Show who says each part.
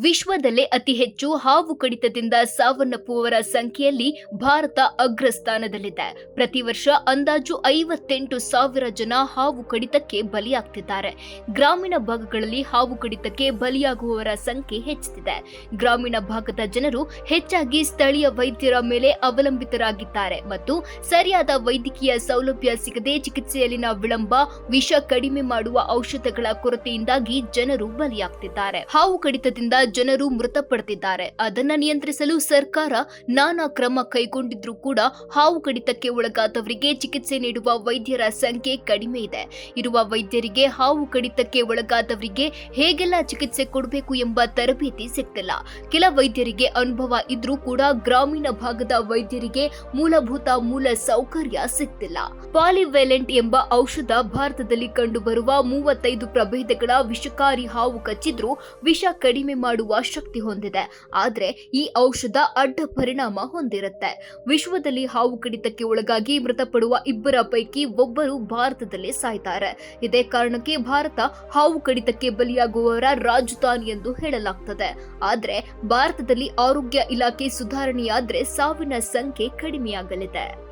Speaker 1: ವಿಶ್ವದಲ್ಲೇ ಅತಿ ಹೆಚ್ಚು ಹಾವು ಕಡಿತದಿಂದ ಸಾವನ್ನಪ್ಪುವವರ ಸಂಖ್ಯೆಯಲ್ಲಿ ಭಾರತ ಅಗ್ರಸ್ಥಾನದಲ್ಲಿದೆ. ಪ್ರತಿ ವರ್ಷ ಅಂದಾಜು ಐವತ್ತೆಂಟು ಸಾವಿರ ಜನ ಹಾವು ಕಡಿತಕ್ಕೆ ಬಲಿಯಾಗ್ತಿದ್ದಾರೆ. ಗ್ರಾಮೀಣ ಭಾಗಗಳಲ್ಲಿ ಹಾವು ಕಡಿತಕ್ಕೆ ಬಲಿಯಾಗುವವರ ಸಂಖ್ಯೆ ಹೆಚ್ಚುತ್ತಿದೆ ಗ್ರಾಮೀಣ ಭಾಗದ ಜನರು ಹೆಚ್ಚಾಗಿ ಸ್ಥಳೀಯ ವೈದ್ಯರ ಮೇಲೆ ಅವಲಂಬಿತರಾಗಿದ್ದಾರೆ ಮತ್ತು ಸರಿಯಾದ ವೈದ್ಯಕೀಯ ಸೌಲಭ್ಯ ಸಿಗದೆ ಚಿಕಿತ್ಸೆಯಲ್ಲಿನ ವಿಳಂಬ, ವಿಷ ಕಡಿಮೆ ಮಾಡುವ ಔಷಧಗಳ ಕೊರತೆಯಿಂದಾಗಿ ಜನರು ಬಲಿಯಾಗ್ತಿದ್ದಾರೆ. ಹಾವು ಕಡಿತದಿಂದ ಜನರು ಮೃತಪಡ್ತಿದ್ದಾರೆ. ಅದನ್ನ ನಿಯಂತ್ರಿಸಲು ಸರ್ಕಾರ ನಾನಾ ಕ್ರಮ ಕೈಗೊಂಡಿದ್ರೂ ಕೂಡ ಹಾವು ಕಡಿತಕ್ಕೆ ಒಳಗಾದವರಿಗೆ ಚಿಕಿತ್ಸೆ ನೀಡುವ ವೈದ್ಯರ ಸಂಖ್ಯೆ ಕಡಿಮೆ ಇದೆ. ಇರುವ ವೈದ್ಯರಿಗೆ ಹಾವು ಕಡಿತಕ್ಕೆ ಒಳಗಾದವರಿಗೆ ಹೇಗೆಲ್ಲ ಚಿಕಿತ್ಸೆ ಕೊಡಬೇಕು ಎಂಬ ತರಬೇತಿ ಸಿಗ್ತಿಲ್ಲ. ಕೆಲ ವೈದ್ಯರಿಗೆ ಅನುಭವ ಇದ್ರೂ ಕೂಡ ಗ್ರಾಮೀಣ ಭಾಗದ ವೈದ್ಯರಿಗೆ ಮೂಲಭೂತ ಮೂಲ ಸೌಕರ್ಯ ಸಿಗ್ತಿಲ್ಲ. ಪಾಲಿವೆಲೆಂಟ್ ಎಂಬ ಔಷಧ ಭಾರತದಲ್ಲಿ ಕಂಡುಬರುವ ಮೂವತ್ತೈದು ಪ್ರಭೇದಗಳ ವಿಷಕಾರಿ ಹಾವು ಕಚ್ಚಿದ್ರೂ ವಿಷ ಕಡಿಮೆ ಮಾಡುವ ಶಕ್ತಿ ಹೊಂದಿದೆ. ಆದರೆ ಈ ಔಷಧ ಅಡ್ಡ ಪರಿಣಾಮ ಹೊಂದಿರುತ್ತೆ. ವಿಶ್ವದಲ್ಲಿ ಹಾವು ಕಡಿತಕ್ಕೆ ಒಳಗಾಗಿ ಮೃತಪಡುವ ಇಬ್ಬರ ಪೈಕಿ ಒಬ್ಬರು ಭಾರತದಲ್ಲಿ ಸಾಯ್ತಾರೆ. ಇದೇ ಕಾರಣಕ್ಕೆ ಭಾರತ ಹಾವು ಕಡಿತಕ್ಕೆ ಬಲಿಯಾಗುವವರ ರಾಜಧಾನಿ ಎಂದು ಹೇಳಲಾಗ್ತದೆ. ಆದರೆ ಭಾರತದಲ್ಲಿ ಆರೋಗ್ಯ ಇಲಾಖೆ ಸುಧಾರಣೆಯಾದ್ರೆ ಸಾವಿನ ಸಂಖ್ಯೆ ಕಡಿಮೆಯಾಗಲಿದೆ.